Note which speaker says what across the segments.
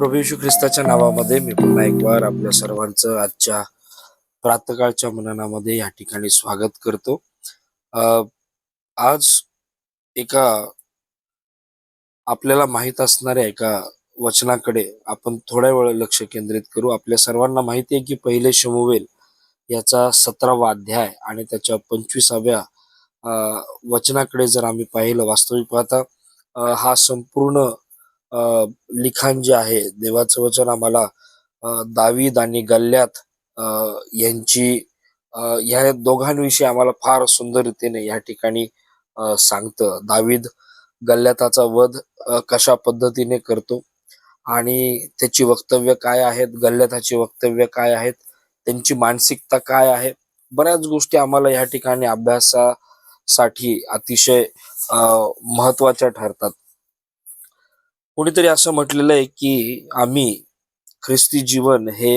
Speaker 1: प्रभू ख्रिस्ताच्या नावामध्ये मी पुन्हा एक वार आपल्या सर्वांचं आजच्या प्रातकाळच्या मननामध्ये या ठिकाणी स्वागत करतो. आज एका आपल्याला माहीत असणाऱ्या एका वचनाकडे आपण थोड्या वेळ लक्ष केंद्रित करू. आपल्या सर्वांना माहिती आहे की पहिले शमुवेल याचा सतरावा अध्याय आणि त्याच्या पंचवीसाव्या वचनाकडे जर आम्ही पाहिलं वास्तविक पाहता हा संपूर्ण लिखाण जे आहे देवाचं वचन आम्हाला दावीद आणि गल्ल्यात अ, यांची ह्या दोघांविषयी आम्हाला फार सुंदर रीतीने या ठिकाणी अ, सांगतं. दावीद गल्ल्याताचा वध कशा पद्धतीने करतो आणि त्याची वक्तव्य काय आहेत गल्ल्याताची वक्तव्य काय आहेत त्यांची मानसिकता काय आहे बऱ्याच गोष्टी आम्हाला या ठिकाणी अभ्यासासाठी अतिशय महत्त्वाच्या ठरतात. कोणीतरी असं म्हटलेलं आहे की आम्ही ख्रिस्ती जीवन हे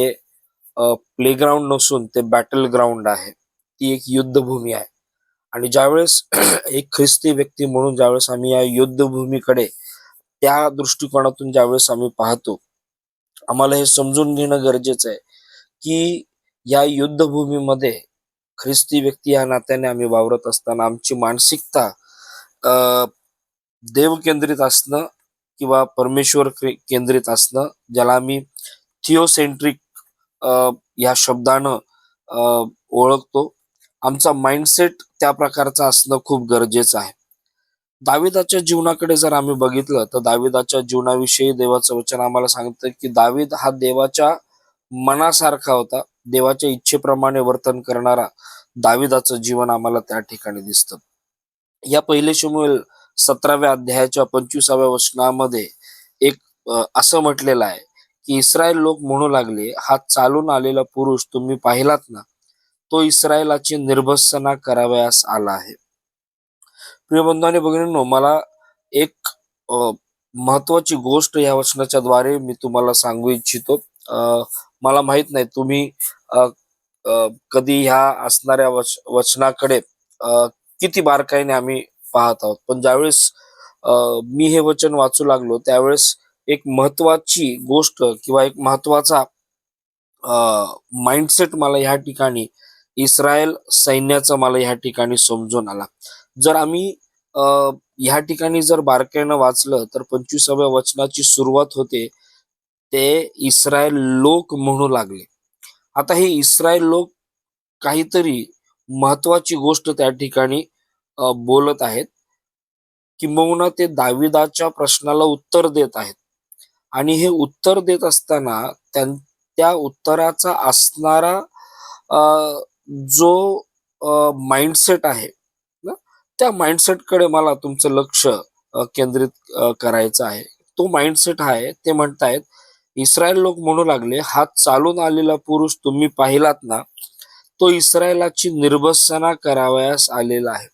Speaker 1: प्लेग्राऊंड नसून ते बॅटल ग्राउंड आहे. ती एक युद्धभूमी आहे. आणि ज्यावेळेस एक ख्रिस्ती व्यक्ती म्हणून ज्यावेळेस आम्ही या युद्धभूमीकडे त्या दृष्टिकोनातून ज्यावेळेस आम्ही पाहतो आम्हाला हे समजून घेणं गरजेचं आहे की या युद्धभूमीमध्ये ख्रिस्ती व्यक्ती या नात्याने आम्ही वावरत असताना आमची मानसिकता देवकेंद्रित असणं किंवा परमेश्वर केंद्रित असणं ज्याला आम्ही थिओसेंट्रिक या शब्दानं ओळखतो. आमचा माइंडसेट त्या प्रकारचा असणं खूप गरजेचं आहे. दाविदाच्या जीवनाकडे जर आम्ही बघितलं तर दाविदाच्या जीवनाविषयी देवाचं वचन आम्हाला सांगतं की दाविद हा देवाच्या मनासारखा होता. देवाच्या इच्छेप्रमाणे वर्तन करणारा दाविदाचं जीवन आम्हाला त्या ठिकाणी दिसतं. या पहिले शमुएल सतराव्या अध्यायाच्या पंचवीसाव्या वचनामध्ये एक असं म्हटलेलं आहे की इस्रायल लोक म्हणू लागले हा चालून आलेला पुरुष तुम्ही पाहिलात ना? तो इस्रायलाची निर्भसना करावयास आला आहे. प्रिय बंधूंनी भगिनींनो मला एक महत्वाची गोष्ट या वचनाच्या द्वारे मी तुम्हाला सांगू इच्छितो. मला माहीत नाही तुम्ही अ, अ, कधी ह्या असणाऱ्या वच वचनाकडे किती बारकाईने आम्ही पाहत आहोत. पण ज्यावेळेस मी हे वचन वाचू लागलो त्यावेळेस एक महत्वाची गोष्ट किंवा एक महत्त्वाचा माइंडसेट मला ह्या ठिकाणी इस्रायल सैन्याचा मला ह्या ठिकाणी समजून आला. जर आम्ही ह्या ठिकाणी जर बारकाईनं वाचलं तर पंचवीसाव्या वचनाची सुरुवात होते ते इस्रायल लोक म्हणू लागले. आता हे इस्रायल लोक काहीतरी महत्वाची गोष्ट त्या ठिकाणी बोलत आहेत किंबहुना ते दाविदाच्या प्रश्नाला उत्तर देत आहेत. आणि हे उत्तर देत असताना त्यां- त्या उत्तराचा असणारा अ, जो माइंडसेट आहे ना त्या माइंडसेटकडे मला तुमचं लक्ष केंद्रित करायचं आहे. तो माइंडसेट आहे ते म्हणतायत इस्रायल लोक म्हणू लागले हा चालून आलेला पुरुष तुम्ही पाहिलात ना तो इस्रायलाची निर्भसना करावयास आलेला आहे.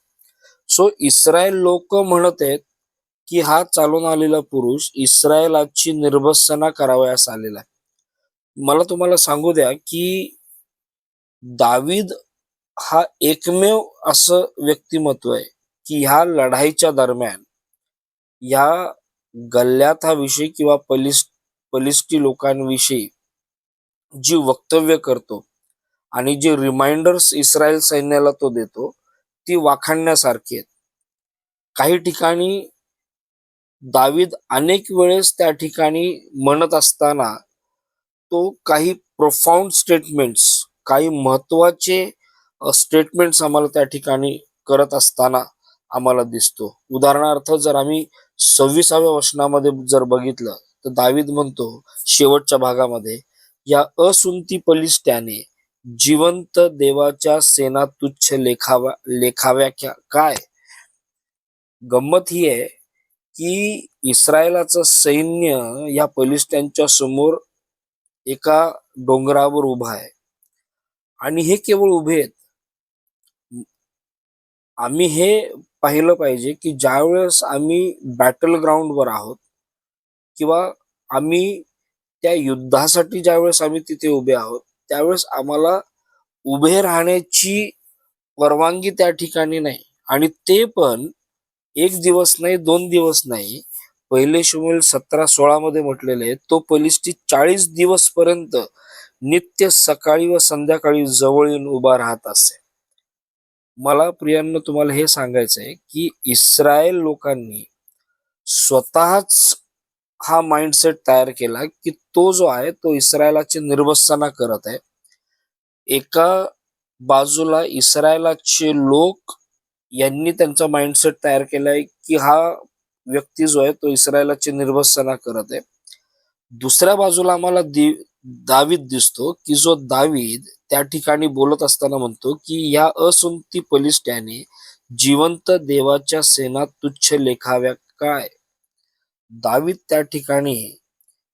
Speaker 1: सो इस्रायल लोक म्हणत आहेत की हा चालून आलेला पुरुष इस्रायलाची निर्भसना करावयास आलेला आहे. मला तुम्हाला सांगू द्या की दावीद हा एकमेव असं व्यक्तिमत्व आहे की ह्या लढाईच्या दरम्यान या गल्ल्याथाविषयी किंवा पलिस पलिस्टी लोकांविषयी जी वक्तव्य करतो आणि जे रिमाइंडर्स इस्रायल सैन्याला तो देतो ती वाखाणण्यासारखी आहेत. काही ठिकाणी दावीद अनेक वेळेस त्या ठिकाणी म्हणत असताना तो काही प्रोफाऊंड स्टेटमेंट्स काही महत्त्वाचे स्टेटमेंट्स आम्हाला त्या ठिकाणी करत असताना आम्हाला दिसतो. उदाहरणार्थ जर आम्ही सव्वीसाव्या वचनामध्ये जर बघितलं तर दावीद म्हणतो शेवटच्या भागामध्ये या असुंती पलिष्ट्याने जिवंत देवाच्या सेना तुच्छ लेखावा लेखाव्या काय? गंमत ही आहे की इस्रायलाचं सैन्य या पलिस्टॅनच्या समोर एका डोंगरावर उभा आहे. आणि हे केवळ उभे आहेत. आम्ही हे पाहिलं पाहिजे की ज्यावेळेस आम्ही बॅटल ग्राउंडवर आहोत किंवा आम्ही त्या युद्धासाठी ज्यावेळेस आम्ही तिथे उभे आहोत त्यावेळेस आम्हाला उभे राहण्याची परवानगी त्या ठिकाणी नाही. आणि ते पण एक दिवस नाही दोन दिवस नाही. पहिले शमुएल सतरा सोळा मध्ये म्हटलेले आहे तो पलिस्टी चाळीस दिवस पर्यंत नित्य सकाळी व संध्याकाळी जवळ येऊन उभा राहत असे. मला प्रियांना तुम्हाला हे सांगायचं आहे की इस्रायल लोकांनी स्वतःच हा माइंडसेट तयार केला की तो जो आहे तो इस्रायलाची निर्वसना करत आहे. एका बाजूला इस्रायलाचे लोक यांनी त्यांचा माइंडसेट तयार केलाय की हा व्यक्ती जो आहे तो इस्रायलाची निर्वसना करत आहे. दुसऱ्या बाजूला आम्हाला दावीद दिसतो की जो दावीद त्या ठिकाणी बोलत असताना म्हणतो की या असुमती पलिष्ट्याने जिवंत देवाच्या सेना तुच्छ लेखाव्या काय? दावीद त्या ठिकाणी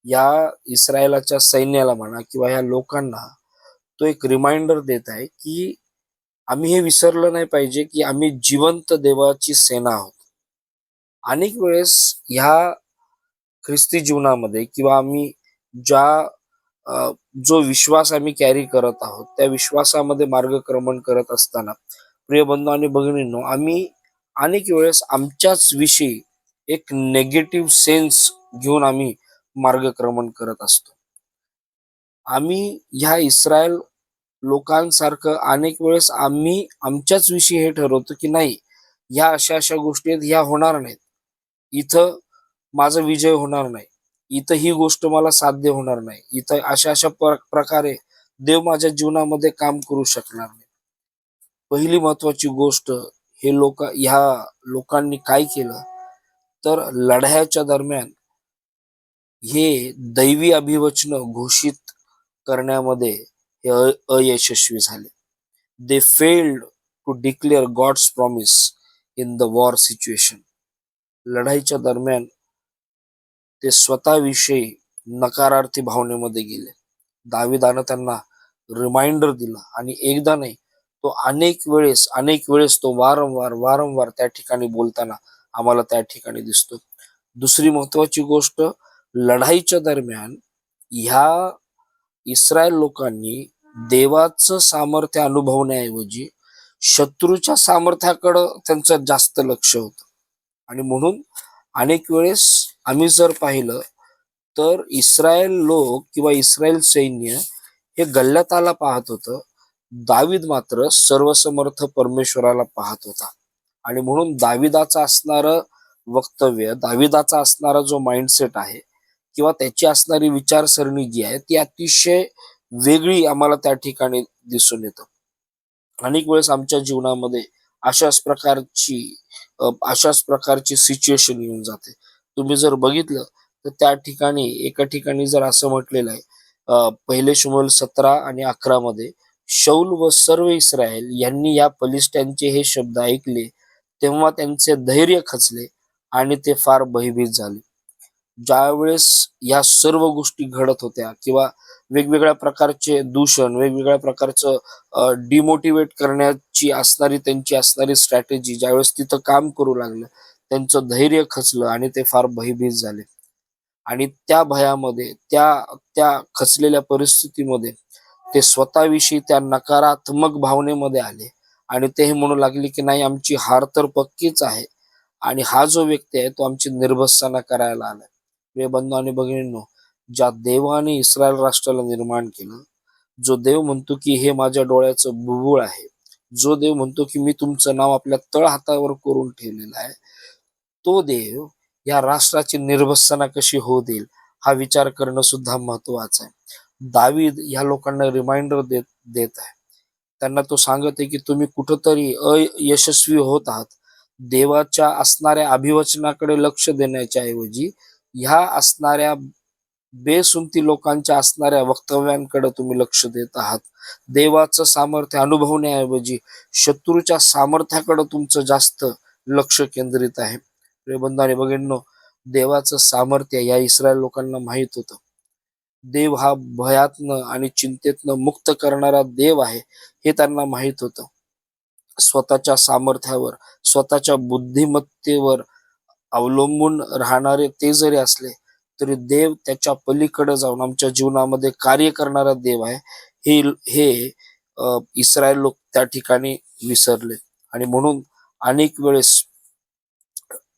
Speaker 1: या इस्रायलाच्या सैन्याला म्हणा किंवा या लोकांना तो एक रिमाइंडर देत आहे की आम्ही हे विसरलं नाही पाहिजे की आम्ही जिवंत देवाची सेना आहोत. अनेक वेळेस ह्या ख्रिस्ती जीवनामध्ये किंवा आम्ही ज्या जो विश्वास आम्ही कॅरी करत आहोत त्या विश्वासामध्ये मार्गक्रमण करत असताना प्रिय बंधू आणि भगिनींनो आम्ही अनेक वेळेस आमच्याच विषयी एक नेगेटिव्ह सेन्स घेऊन आम्ही मार्गक्रमण करत असतो. आम्ही ह्या इस्रायल लोकांसारखं अनेक वेळेस आम्ही आमच्याच विषयी हे ठरवतो की नाही ह्या अशा अशा गोष्टी आहेत ह्या होणार नाहीत. इथं माझा विजय होणार नाही. इथं ही गोष्ट मला साध्य होणार नाही. इथं अशा अशा प्रकारे देव माझ्या जीवनामध्ये काम करू शकणार नाही. पहिली महत्वाची गोष्ट हे लोक ह्या लोकांनी काय केलं? तर लढ्याच्या दरम्यान हे दैवी अभिवचन घोषित करण्यामध्ये हे अयशस्वी झाले. They failed to declare God's promise in the war situation लढाईच्या दरम्यान ते स्वतःविषयी नकारार्थी भावनेमध्ये गेले. दावेदानं त्यांना रिमाइंडर दिला आणि एकदा नाही तो अनेक वेळेस अनेक वेळेस तो वारंवार वारंवार त्या ठिकाणी बोलताना आम्हाला त्या ठिकाणी दिसतो. दुसरी महत्वाची गोष्ट लढाईच्या दरम्यान ह्या इस्रायल लोकांनी देवाचं सामर्थ्य अनुभवण्याऐवजी शत्रूच्या सामर्थ्याकडं त्यांचं जास्त लक्ष होतं. आणि म्हणून अनेक वेळेस आम्ही जर पाहिलं तर इस्रायल लोक किंवा इस्रायल सैन्य हे गल्ल्याताला पाहत होतं. दावीद मात्र सर्वसमर्थ परमेश्वराला पाहत होता. आणि म्हणून दाविदाचा असणारं वक्तव्य दाविदाचा असणारा जो माइंडसेट आहे किंवा त्याची असणारी विचारसरणी जी आहे ती अतिशय वेगळी आम्हाला त्या ठिकाणी दिसून येतं. अनेक वेळेस आमच्या जीवनामध्ये अशाच प्रकारची अशाच प्रकारची सिच्युएशन येऊन जाते. तुम्ही जर बघितलं तर त्या ठिकाणी एका ठिकाणी जर असं म्हटलेलं आहे पहिले शुमल सतरा आणि अकरा मध्ये शौल व सर्व इस्रायल यांनी या पलिस्ट्यांचे हे शब्द ऐकले तेव्हा त्यांचे धैर्य खचले आणि ते फार भयभीत झाले. ज्यावेळेस या सर्व गोष्टी घडत होत्या किंवा वेगवेगळ्या प्रकारचे दूषण वेगवेगळ्या प्रकारचं डिमोटिवेट करण्याची असणारी त्यांची असणारी स्ट्रॅटेजी ज्यावेळेस तिथं काम करू लागलं त्यांचं धैर्य खचलं आणि ते फार भयभीत झाले. आणि त्या भयामध्ये त्या त्या खचलेल्या परिस्थितीमध्ये ते स्वतःविषयी त्या नकारात्मक भावनेमध्ये आले. आणि ते म्हणू लागले की नाही आमची हार तर पक्कीच आहे. आणि हा जो व्यक्ती आहे तो आमची निर्भसना करायला आलाय. प्रिय बंधू आणि भगिनींनो ज्या देवाने इस्रायल राष्ट्राला निर्माण केलं जो देव म्हणतो की हे माझ्या डोळ्याचं बुबुळ आहे. जो देव म्हणतो की मी तुमचं नाव आपल्या तळ हातावर करून ठेवलेलं आहे. तो देव या राष्ट्राची निर्भसना कशी होऊ देईल हा विचार करणं सुद्धा महत्वाचं आहे. दावीद या लोकांना रिमाइंडर देत देत आहे. त्यांना तो सांगत आहे की तुम्ही कुठंतरी अयशस्वी होत आहात. देवाच्या असणाऱ्या अभिवचनाकडे लक्ष देण्याच्या ऐवजी ह्या असणाऱ्या बेसुंती लोकांच्या असणाऱ्या वक्तव्यांकडे तुम्ही लक्ष देत आहात. देवाचं सामर्थ्य अनुभवण्याऐवजी शत्रूच्या सामर्थ्याकडे तुमचं जास्त लक्ष केंद्रित आहे. प्रियबंधू आणि देवाचं सामर्थ्य या इस्रायल लोकांना माहीत होतं. देव हा भयातनं आणि चिंतेतनं मुक्त करणारा देव आहे हे त्यांना माहीत होतं. स्वतःच्या सामर्थ्यावर स्वतःच्या बुद्धिमत्तेवर अवलंबून राहणारे ते जरी असले तरी देव त्याच्या पलीकडे जाऊन आमच्या जीवनामध्ये कार्य करणारा देव आहे हे हे इस्रायल लोक त्या ठिकाणी विसरले. आणि म्हणून अनेक वेळेस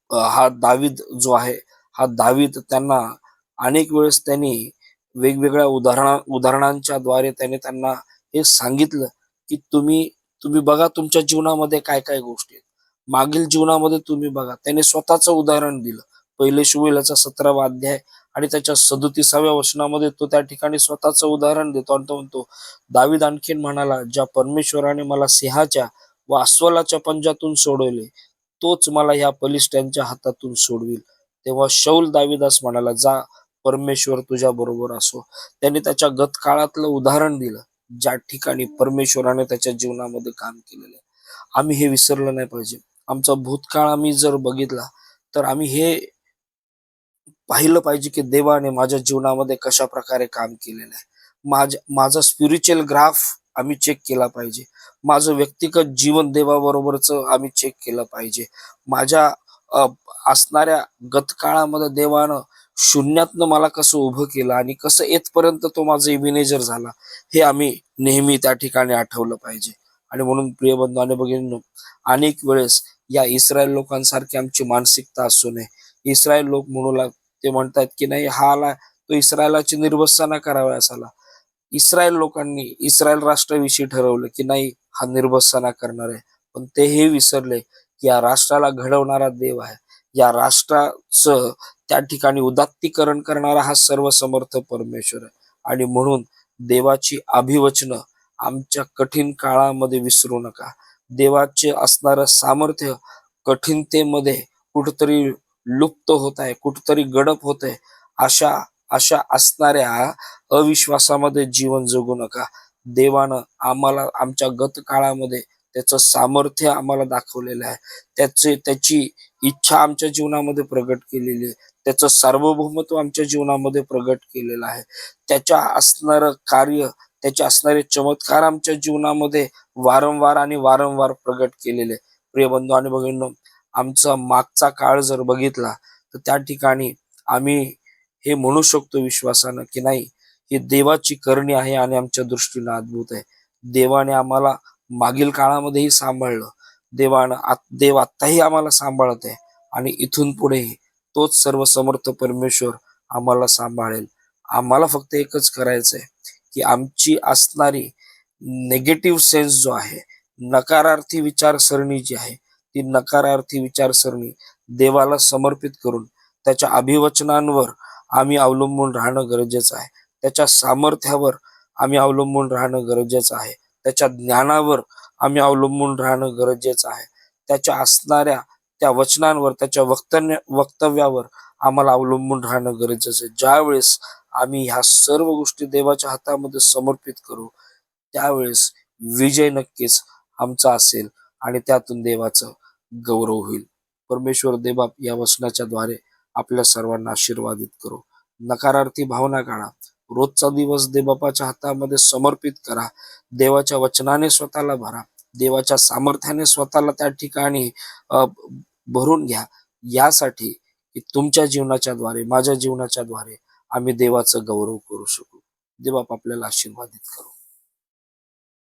Speaker 1: हा दावीद जो आहे हा दावीद त्यांना अनेक वेळेस त्यांनी वेगवेगळ्या उदाहरणा उदाहरणांच्या द्वारे त्याने त्यांना हे सांगितलं की तुम्ही तुम्ही बघा तुमच्या जीवनामध्ये काय काय गोष्टी आहेत. मागील जीवनामध्ये तुम्ही बघा. त्याने स्वतःचं उदाहरण दिलं. पहिले शिवेलाचा सतरावा अध्याय आणि त्याच्या सदोतीसाव्या वचनामध्ये तो त्या ठिकाणी स्वतःचं उदाहरण देतो आणि तो म्हणतो दावीद आणखीन म्हणाला ज्या परमेश्वराने मला सिंहाच्या व अस्वलाच्या पंजातून सोडवले तोच मला ह्या पलिस्ट्यांच्या हातातून सोडविल. तेव्हा शौल दाविदास म्हणाला जा परमेश्वर तुझ्या बरोबर असो. त्याने त्याच्या गत काळातलं उदाहरण दिलं ज्या ठिकाणी परमेश्वराने त्याच्या जीवनामध्ये काम केलेलं आहे. आम्ही हे विसरलं नाही पाहिजे. आमचा भूतकाळ आम्ही जर बघितला तर आम्ही हे पाहिलं पाहिजे की देवाने माझ्या जीवनामध्ये कशा प्रकारे काम केलेलं आहे. माझ माझा स्पिरिच्युअल ग्राफ आम्ही चेक केला पाहिजे. माझं व्यक्तिगत जीवन देवाबरोबरच आम्ही चेक केलं पाहिजे. माझ्या असणाऱ्या गतकाळामध्ये देवानं शून्यातनं मला कसं उभं केलं आणि कसं येतपर्यंत तो माझा इमिनेजर झाला हे आम्ही नेहमी त्या ठिकाणी आठवलं पाहिजे. आणि म्हणून प्रिय बंधू आणि भगिनींनो अनेक वेळेस या इस्रायल लोकांसारखी आमची मानसिकता असू नये. इस्रायल लोक म्हणू लाग ते म्हणतात की नाही हा आला तो इस्रायलाची निर्भसना करावयास आला इस्रायल लोकांनी इस्रायल राष्ट्राविषयी ठरवलं की नाही हा निर्भसना करणार आहे. पण ते हे विसरले की या राष्ट्राला घडवणारा देव आहे. या राष्ट्राचं त्या ठिकाणी उदात्तीकरण करणारा हा सर्वसमर्थ परमेश्वर आहे. आणि म्हणून देवाची अभिवचनं आमच्या कठीण काळामध्ये विसरू नका. देवाचे असणारं सामर्थ्य कठीणतेमध्ये कुठतरी लुप्त होत आहे कुठतरी गडप होत आहे. अशा अशा असणाऱ्या अविश्वासामध्ये जीवन जगू नका. देवानं आम्हाला आमच्या गत काळामध्ये त्याचं सामर्थ्य आम्हाला दाखवलेलं आहे. त्याचे त्याची इच्छा आमच्या जीवनामध्ये प्रगट केलेली आहे. त्याचं सार्वभौमत्व आमच्या जीवनामध्ये प्रगट केलेलं आहे. त्याच्या असणारं कार्य त्याचे असणारे चमत्कार आमच्या जीवनामध्ये वारंवार आणि वारंवार प्रगट केलेले आहे. प्रिय बंधू आणि भगिनींनो आमचा मागचा काळ जर बघितला तर त्या ठिकाणी आम्ही हे म्हणू शकतो विश्वासानं की नाही ही देवाची करणी आहे आणि आमच्या दृष्टीनं अद्भुत आहे. देवाने आम्हाला मागील काळामध्येही सांभाळलं. देवानं आत- देव आत्ताही आम्हाला सांभाळत आहे आणि इथून पुढेही तोच सर्व समर्थ परमेश्वर आम्हाला सांभाळेल. आम्हाला फक्त एकच करायचंय की आमची असणारी नेगेटिव्ह सेन्स जो आहे नकारार्थी विचारसरणी जी आहे ती नकारार्थी विचारसरणी देवाला समर्पित करून त्याच्या अभिवचनांवर आम्ही अवलंबून राहणं गरजेचं आहे. त्याच्या सामर्थ्यावर आम्ही अवलंबून राहणं गरजेचं आहे. त्याच्या ज्ञानावर आम्ही अवलंबून राहणं गरजेचं आहे. त्याच्या असणाऱ्या त्या वचनांवर त्याच्या वक्तव्य वक्तव्यावर आम्हाला अवलंबून राहणं गरजेचं आहे. ज्यावेळेस आम्ही ह्या सर्व गोष्टी देवाच्या हातामध्ये समर्पित करू त्यावेळेस विजय नक्कीच आमचा असेल आणि त्यातून देवाचं गौरव होईल. परमेश्वर देबाप या वचनाच्या द्वारे आपल्या सर्वांना आशीर्वादित करू. नकारार्थी भावना काढा रोजचा दिवस देबापाच्या हातामध्ये समर्पित करा. देवाच्या वचनाने स्वतःला भरा. देवाच्या सामर्थ्याने स्वतःला त्या ठिकाणी भरून घ्या. यासाठी की तुमच्या जीवनाच्या द्वारे माझ्या जीवनाच्या द्वारे आम्ही देवाचं गौरव करू शकू. देवाप आपल्याला आशीर्वादित करू.